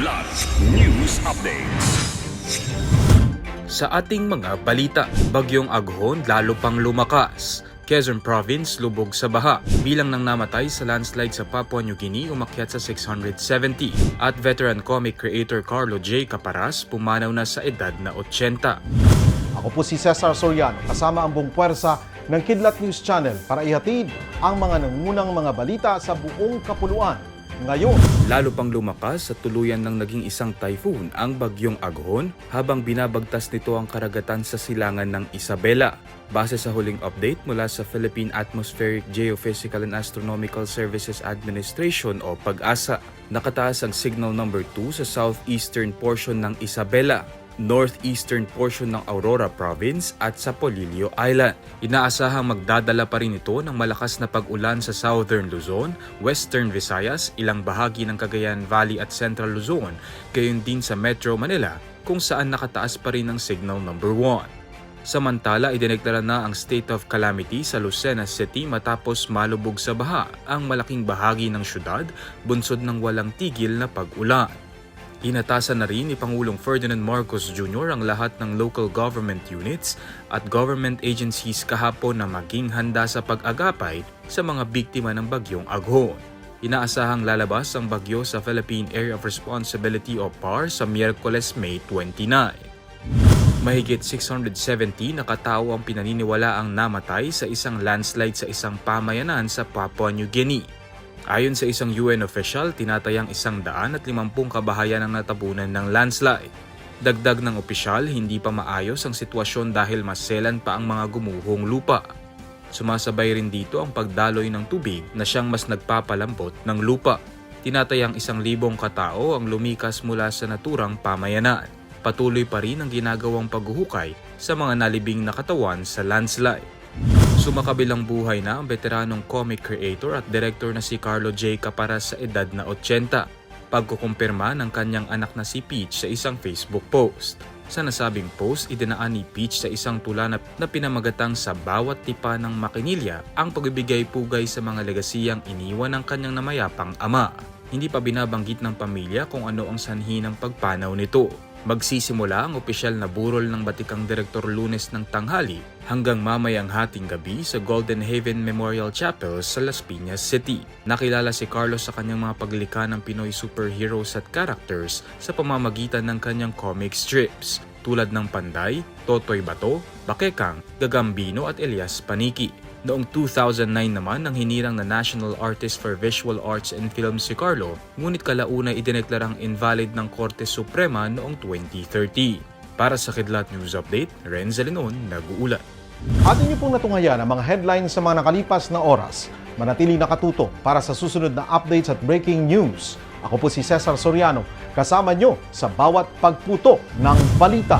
Kidlat News Updates. Sa ating mga balita, bagyong Aghon lalo pang lumakas. Quezon Province lubog sa baha. Bilang ng namatay sa landslide sa Papua New Guinea umakyat sa 670. At veteran comic creator Carlo J. Caparas pumanaw na sa edad na 80. Ako po si Cesar Soriano, kasama ang buong puwersa ng Kidlat News Channel para ihatid ang mga nangunang mga balita sa buong kapuluan. Ngayon, Lalo pang lumakas sa tuluyan ng naging isang typhoon ang bagyong Aghon habang binabagtas nito ang karagatan sa silangan ng Isabela. Base sa huling update mula sa Philippine Atmospheric Geophysical and Astronomical Services Administration o PAG-ASA, nakataas ang signal number 2 sa southeastern portion ng Isabela northeastern portion ng Aurora Province at sa Polillo Island. Inaasahang magdadala pa rin ito ng malakas na pag-ulan sa Southern Luzon, Western Visayas, ilang bahagi ng Cagayan Valley at Central Luzon, gayon din sa Metro Manila kung saan nakataas pa rin ang signal number 1. Samantala, idineklara na ang state of calamity sa Lucena City matapos malubog sa baha ang malaking bahagi ng syudad bunsod ng walang tigil na pag-ulan. Inatasan na rin ni Pangulong Ferdinand Marcos Jr. ang lahat ng local government units at government agencies kahapon na maging handa sa pag-agapay sa mga biktima ng bagyong Aghon. Inaasahang lalabas ang bagyo sa Philippine Area of Responsibility o PAR sa Miyerkules, May 29. Mahigit 670 na katao ang pinaniniwala ang namatay sa isang landslide sa isang pamayanan sa Papua New Guinea. Ayon sa isang UN official, tinatayang isang daan at limampung kabahayan ang natabunan ng landslide. Dagdag ng opisyal, hindi pa maayos ang sitwasyon dahil maselan pa ang mga gumuhong lupa. Sumasabay rin dito ang pagdaloy ng tubig na siyang mas nagpapalambot ng lupa. Tinatayang isang libong katao ang lumikas mula sa naturang pamayanan. Patuloy pa rin ang ginagawang paghuhukay sa mga nalibing na katawan sa landslide. Sumakabilang buhay na ang veteranong comic creator at director na si Carlo J. Caparas sa edad na 80. Pagkukumpirma ng kanyang anak na si Peach sa isang Facebook post. Sa nasabing post, idinaan ni Peach sa isang tula na, na pinamagatang sa bawat tipa ng makinilya ang pagbibigay pugay sa mga legasiyang iniwan ng kanyang namayapang ama. Hindi pa binabanggit ng pamilya kung ano ang sanhi ng pagpanaw nito. Magsisimula ang opisyal na burol ng Batikang Direktor lunes ng tanghali hanggang mamayang hating gabi sa Golden Haven Memorial Chapel sa Las Piñas City. Nakilala si Carlos sa kanyang mga paglikha ng Pinoy superheroes at characters sa pamamagitan ng kanyang comic strips tulad ng Panday, Totoy Bato, Bakekang, Gagambino at Elias Paniki. Noong 2009 naman nang hinirang na National Artist for Visual Arts and Film si Carlo, ngunit kalaunay idineklarang invalid ng Korte Suprema noong 2013. Para sa Kidlat News Update, Renzo Lenon, nag-uulat. atin niyo pong natungayan ang mga headlines sa mga nakalipas na oras. Manatili nakatuto para sa susunod na updates at breaking news. Ako po si Cesar Soriano, kasama nyo sa bawat pagputo ng balita.